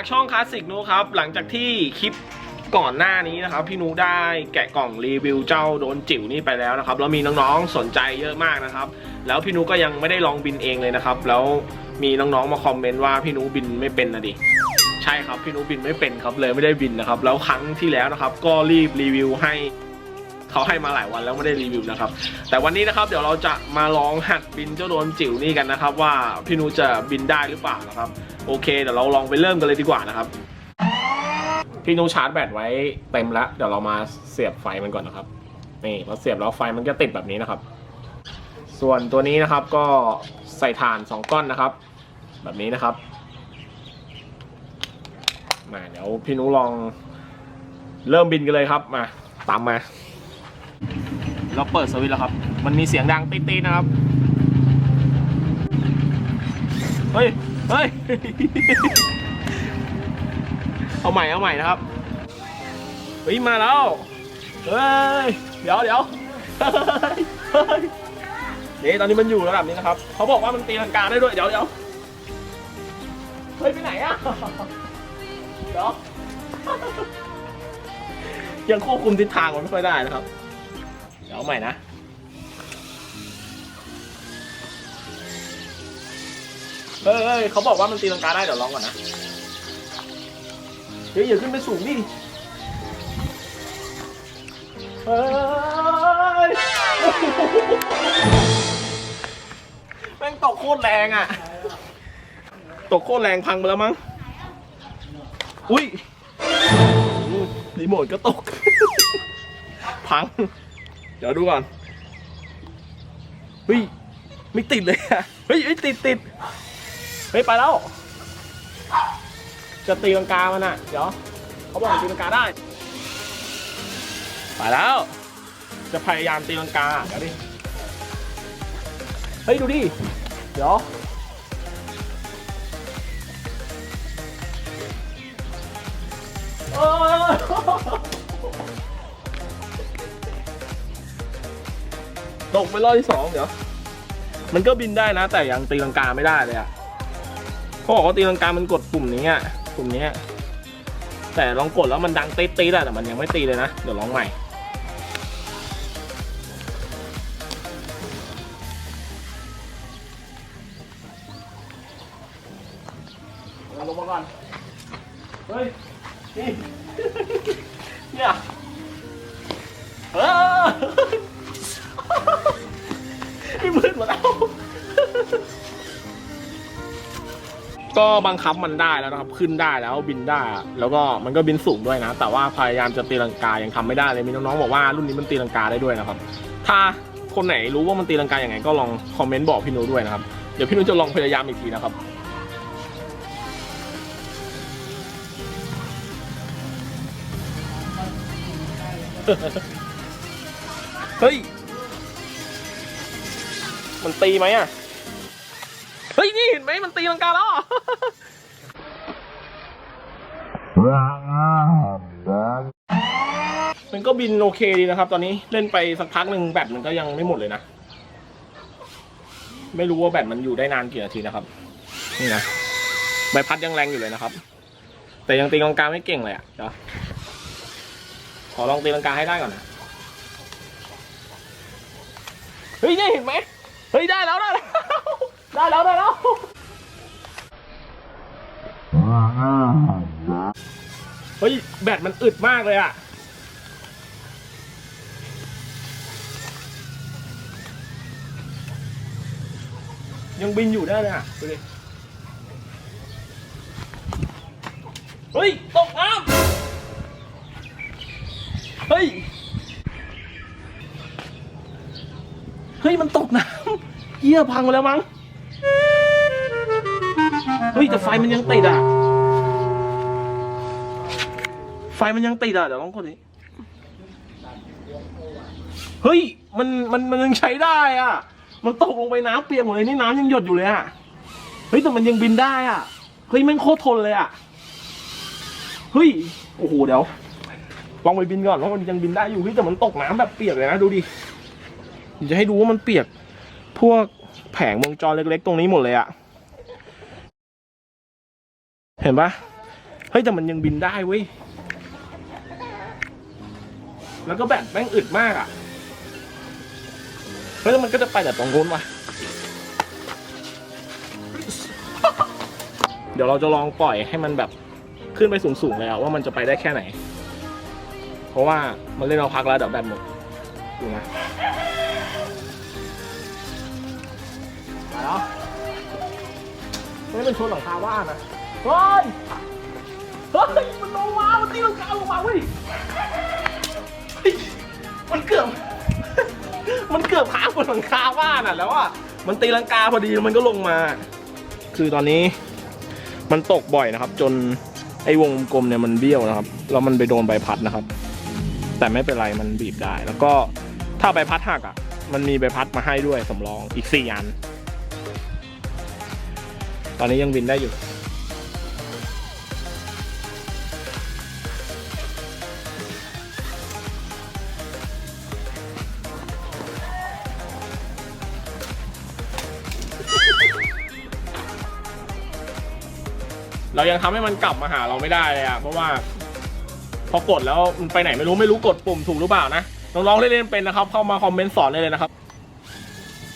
จากช่องคลาสสิกนูครับ หลังจากที่คลิปก่อนหน้านี้นะครับ พี่นูได้แกะกล่องรีวิวเจ้าโดนจิ๋วนี่ไปแล้วนะครับ แล้วมีน้องๆสนใจเยอะมากนะครับ แล้วพี่นูก็ยังไม่ได้ลองบินเองเลยนะครับ แล้วมีน้องๆมาคอมเมนต์ว่าพี่นูบินไม่เป็นนะดิใช่ครับพี่นูบินไม่เป็นครับเลยไม่ได้บินนะครับ แล้วครั้งที่แล้วนะครับ ก็รีบรีวิวให้เขาให้มาหลายวันแล้วไม่ได้รีวิวนะครับ แต่วันนี้นะครับเดี๋ยวเราจะมาลองหัดบินเจ้าโดนจิ๋วนี่กันนะครับ ว่าพี่นูจะบินได้หรือเปล่านะครับ โอเคเดี๋ยวเราลองไปเริ่มกันเลยดีกว่านะครับ พี่นูชาร์จแบตไว้เต็มแล้วเดี๋ยวเรามาเสียบไฟมันก่อนนะครับ นี่พอเสียบแล้วไฟมันก็ติดแบบนี้นะครับ ส่วนตัวนี้นะครับก็ใส่ถ่านสองก้อนนะครับ แบบนี้นะครับมาเดี๋ยวพี่นุลองเริ่มบินกันเลยครับมาตามมา เราเปิดสวิตช์แล้วครับ มันมีเสียงดังตีดๆนะครับ เฮ้ย เฮ้ย เอาใหม่เอาใหม่นะครับ เฮ้ย มาแล้ว เฮ้ย เดี๋ยวเดี๋ยวเฮ้ยเฮ้ยนี่ตอนนี้มันอยู่ระดับนี้นะครับ เขาบอกว่ามันตีลังกาได้ด้วย เดี๋ยวเดี๋ยวเฮ้ยไปไหนอะ เดี๋ยว ยังควบคุมทิศทางมันไม่ค่อยได้นะครับ เดี๋ยวเอาใหม่นะ เฮ้ยเฮ้ยเขาบอกว่ามันตีลังกาได้เดี๋ยวลองก่อนนะเฮ้ยอย่าขึ้นไปสูงดิเฮ้ยแม่งตกโคตรแรงอะ ตกโคตรแรงพังไปแล้วมั้ง อุ้ยรีโมทก็ตก พัง เดี๋ยวดูก่อน เฮ้ย ไม่ติดเลยอะเฮ้ยเฮ้ยติดติด เฮ้ยไปแล้ว จะตีลังกามันอะ เดี๋ยว เขาบอกตีลังกาได้ ไปแล้ว จะพยายามตีลังกาเดี๋ยวดิ เฮ้ยดูดิ เดี๋ยวตกไปรอบที่สองเดี๋ยว มันก็บินได้นะ แต่ยังตีลังกาไม่ได้เลยอะ เขาบอกว่าตีลังกามันกดปุ่มนี้อะปุ่มนี้แต่ลองกดแล้วมันดังตีดตีดอะแต่มันยังไม่ตีเลยนะ เดี๋ยวลองใหม่เอาลงมาก่อน เฮ้ย นี่ เนี่ยเออไม่มืดหมดแล้ว ก็บังคับมันได้แล้วนะครับ ขึ้นได้แล้วบินได้ แล้วก็มันก็บินสูงด้วยนะ แต่ว่าพยายามจะตีลังกายังทำไม่ได้เลยมีน้องๆบอกว่ารุ่นนี้มันตีลังกาได้ด้วยนะครับ ถ้าคนไหนรู้ว่ามันตีลังกาอย่างไงก็ลองคอมเมนต์บอกพี่นุด้วยนะครับ เดี๋ยวพี่นุจะลองพยายามอีกทีนะครับเฮ้ย มันตีไหมอะ ฮ้ย นี่เห็นไหมมันตีลังกาแล้วอะมันก็บินโอเคดีนะครับ ตอนนี้เล่นไปสักพักหนึ่งแบตมันก็ยังไม่หมดเลยนะ ไม่รู้ว่าแบตมันอยู่ได้นานกี่นาทีนะครับ นี่นะใบพัดยังแรงอยู่เลยนะครับ แต่ยังตีลังกาไม่เก่งเลยอะเดี๋ยวขอลองตีลังกาให้ได้ก่อนนะเฮ้ยนี่เห็นไหมเฮ้ยได้แล้วได้แล้วได้แล้วได้แล้ว เฮ้ย แบตมันอึดมากเลยอะยังบินอยู่ได้เลยอะดูดิ เฮ้ย ตกน้ำเฮ้ย เฮ้ย มันตกน้ำเหี้ยพังไปแล้วมั้ง เฮ้ย แต่ไฟมันยังติดอะ ไฟมันยังติดอะเดี๋ยวลองกดดิเฮ้ยมันมันมันยังใช้ได้อะ มันตกลงไปน้ำเปียกหมดเลยนี่น้ำยังหยดอยู่เลยอะเฮ้ยแต่มันยังบินได้อะเฮ้ยแม่งโคตรทนเลยอะเฮ้ยโอ้โหเดี๋ยวลองไปบินก่อนว่ามันยังบินได้อยู่เฮ้ยแต่มันตกน้ำแบบเปียกเลยนะดูดิเดี๋ยวจะให้ดูว่ามันเปียก พวกแผงวงจรเล็กๆ ตรงนี้หมดเลยอะเห็นปะเฮ้ยแต่มันยังบินได้เว้ย แล้วก็แบตแม่งอึดมากอะเฮ้ยแล้วมันก็จะไปแต่ตรงนู้นว่ะเดี๋ยวเราจะลองปล่อยให้มันแบบขึ้นไปสูงๆเลยอะว่ามันจะไปได้แค่ไหน เพราะว่ามันเล่นเราพักแล้วเดี๋ยวแบตหมดดูนะมาแล้วไม่เป็นชนหลังคาบ้านะเฮ้ยเฮ้ยมันลงมามันตีลังกาลงมาเว้ย มันเกือบ มันเกือบค้างบนหลังคาบ้านอะแล้วอะ มันตีลังกาพอดีมันก็ลงมา คือตอนนี้ มันตกบ่อยนะครับ จนไอ้วงกลมเนี่ยมันเบี้ยวนะครับ แล้วมันไปโดนใบพัดนะครับ แต่ไม่เป็นไรมันบีบได้ แล้วก็ถ้าใบพัดหักอะ มันมีใบพัดมาให้ด้วยสำรองอีกสี่อัน ตอนนี้ยังบินได้อยู่ เรายังทำให้มันกลับมาหาเราไม่ได้เลยอะเพราะว่า พอกดแล้วมันไปไหนไม่รู้ไม่รู้กดปุ่มถูกหรือเปล่านะน้องๆเล่นๆเป็นนะครับ เข้ามาคอมเมนต์สอนได้เลยนะครับ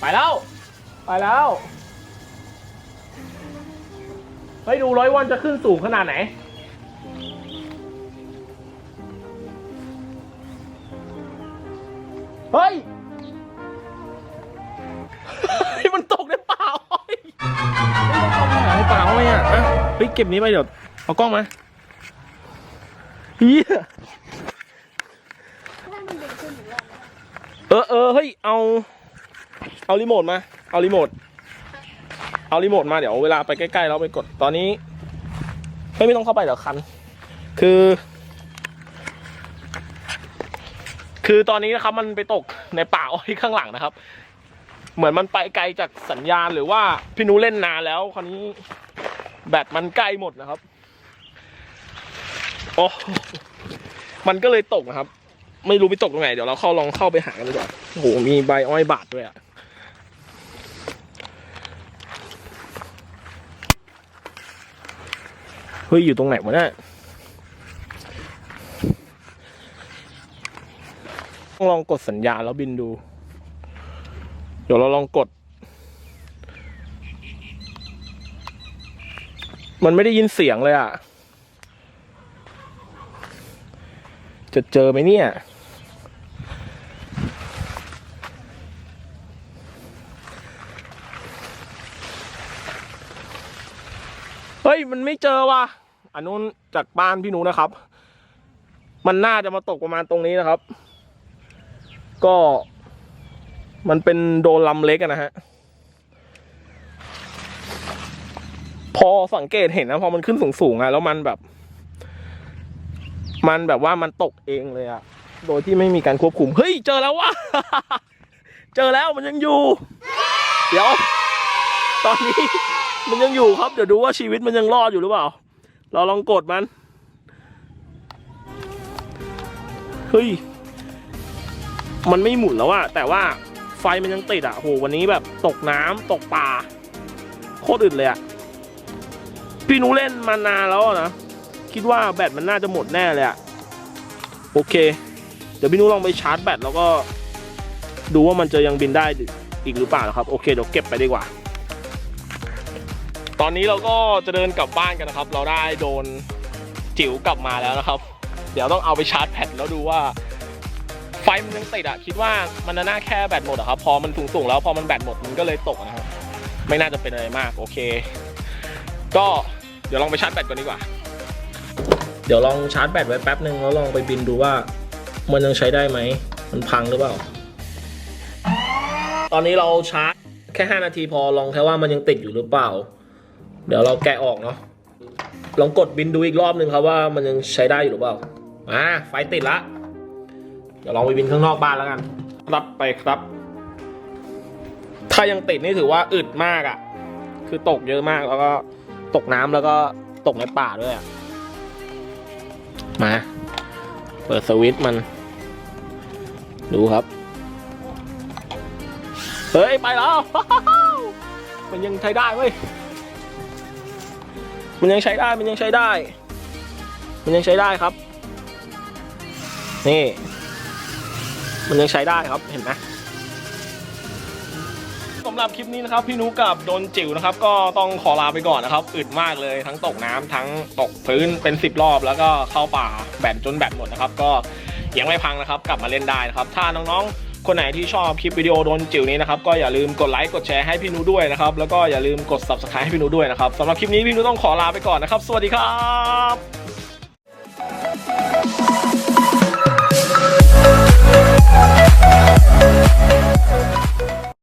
ไปแล้วไปแล้วไปดูร้อยวันจะขึ้นสูงขนาดไหนเฮ้ย เฮ้ยเก็บนี้ไปเดี๋ยวเอากล้องมาเฮียเอยังเออเออเฮ้ยเอาเอารีโมทมาเอารีโมทเอารีโมทมาเดี๋ยวเวลาไปใกล้ๆเราไปกดตอนนี้ไม่ต้องเข้าไปเดี๋ยวคัน คือ คือตอนนี้นะครับมันไปตกในป่าอ้อยข้างหลังนะครับ เหมือนมันไปไกลจากสัญญาณหรือว่าพี่นุเล่นนานแล้วคราวนี้ แบตมันใกล้หมดนะครับโอ้มันก็เลยตกนะครับ ไม่รู้ไปตกตรงไหน เดี๋ยวเราเข้าลองเข้าไปหากันดีกว่าโอ้โหมีใบอ้อยบาดด้วยอะเฮ้ย อยู่ตรงไหนวะเนี่ยต้องลองกดสัญญาณแล้วบินดู เดี๋ยวเราลองกด มันไม่ได้ยินเสียงเลยอะ จะเจอไหมเนี่ย เฮ้ย มันไม่เจอว่ะ อันนู้นจากบ้านพี่หนูนะครับ มันน่าจะมาตกประมาณตรงนี้นะครับ ก็มันเป็นโดนลำเล็กนะฮะ พอสังเกตเห็นนะ พอมันขึ้นสูงๆอะแล้วมันแบบ มันแบบว่ามันตกเองเลยอะโดยที่ไม่มีการควบคุม เฮ้ย เจอแล้วว่ะเจอแล้วมันยังอยู่ เดี๋ยว ตอนนี้มันยังอยู่ครับ เดี๋ยวดูว่าชีวิตมันยังรอดอยู่หรือเปล่า เราลองกดมัน เฮ้ย มันไม่หมุนแล้วอะแต่ว่าไฟมันยังติดอะโหวันนี้แบบตกน้ำตกป่า โคตรอึดเลยอะ พี่นูเล่นมานานแล้วนะ คิดว่าแบตมันน่าจะหมดแน่เลยอะโอเค เดี๋ยวพี่นูลองไปชาร์จแบตแล้วก็ ดูว่ามันจะยังบินได้อีกหรือเปล่านะครับ โอเคเดี๋ยวเก็บไปดีกว่า ตอนนี้เราก็จะเดินกลับบ้านกันนะครับ เราได้โดนจิ๋วกลับมาแล้วนะครับ เดี๋ยวต้องเอาไปชาร์จแบตแล้วดูว่าไฟมันยังติดอะคิดว่ามันน่าแค่แบตหมดอะครับ พอมันสูงๆแล้วพอมันแบตหมดมันก็เลยตกนะครับ ไม่น่าจะเป็นอะไรมาก โอเค ก็ เดี๋ยวลองไปชาร์จแบตก่อนดีกว่า เดี๋ยวลองชาร์จแบตไว้แป๊บหนึ่งแล้วลองไปบินดูว่า มันยังใช้ได้ไหม มันพังหรือเปล่า ตอนนี้เราชาร์จแค่ 5 นาทีพอลองแค่ว่ามันยังติดอยู่หรือเปล่า เดี๋ยวเราแกะออกเนาะลองกดบินดูอีกรอบหนึ่งครับว่ามันยังใช้ได้อยู่หรือเปล่าอ่าไฟติดละเดี๋ยวลองไปบินข้างนอกบ้านแล้วกันรับไปครับ ถ้ายังติดนี่ถือว่าอึดมากอะ่ะ คือตกเยอะมากแล้วก็ ตกน้ำแล้วก็ตกในป่าด้วยอะ่ะ มา เปิดสวิตช์มัน ดูครับ เฮ้ย ไปแล้ว มันยังใช้ได้เว้ย มันยังใช้ได้ มันยังใช้ได้ มันยังใช้ได้ครับ นี่ มันยังใช้ได้ครับ เห็นไหม หรับคลิปนี้นะครับพี่นุกับโดนจิ๋วนะครับ ก็ต้องขอลาไปก่อนนะครับอึดมากเลยทั้งตกน้ำทั้งตกพื้นเป็น 10 รอบ แล้วก็เข้าป่าแบตจนแบตหมดนะครับ ก็ยังไม่พังนะครับ กลับมาเล่นได้นะครับ ถ้าน้องๆ คนไหนที่ชอบคลิปวิดีโอโดนจิ๋วนี้นะครับก็อย่าลืมกดไลค์กดแชร์ให้พี่นุด้วยนะครับแล้วก็อย่าลืมกด subscribe ให้พี่นุด้วยนะครับสำหรับคลิปนี้พี่นุต้องขอลาไปก่อนนะครับ สวัสดีครับ